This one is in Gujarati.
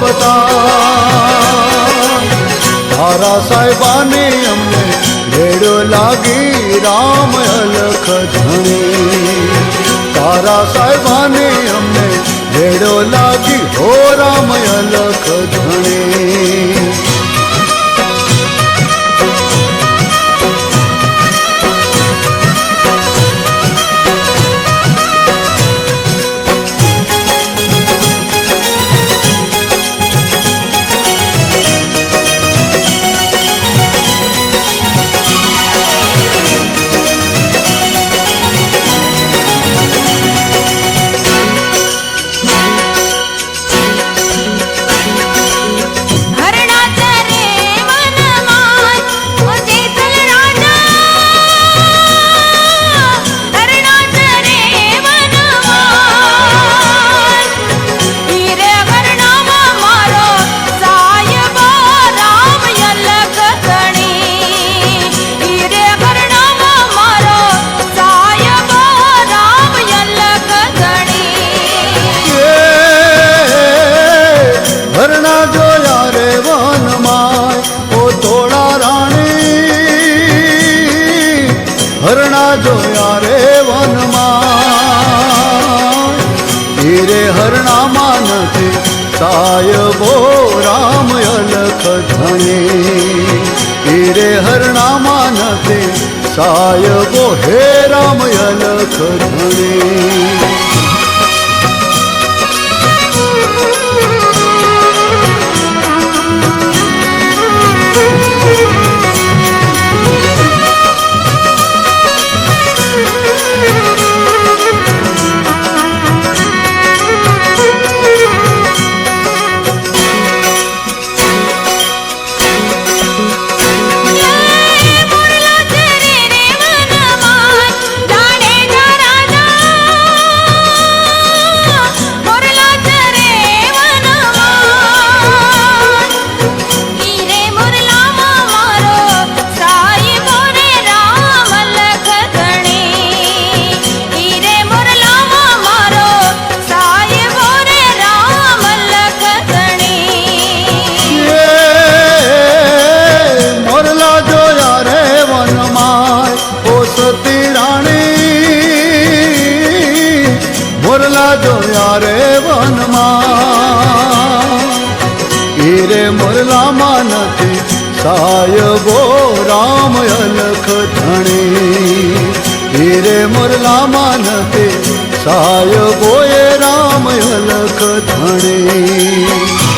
બધા. તારા સાહેબાને અમને ભેડો લાગી રામ અલખ ધણી. તારા સાહેબાને અમને ભેડો લાગી હો રામ અલખ ધણી. હરણા જોયા રે વનમાં. હીરે હરણામાં નથી સાયબો રામ અલખ ધણી. હીરે હરણામાં નથી સાયબો હે રામ અલખ ધણી. મોરલા જોયા રે વનમાં. હીરે મોરલામાં નથી સાયબો રામ અલખ ધણી. હીરે મોરલામાં નથી સાયબો એ રામ અલખ ધણી.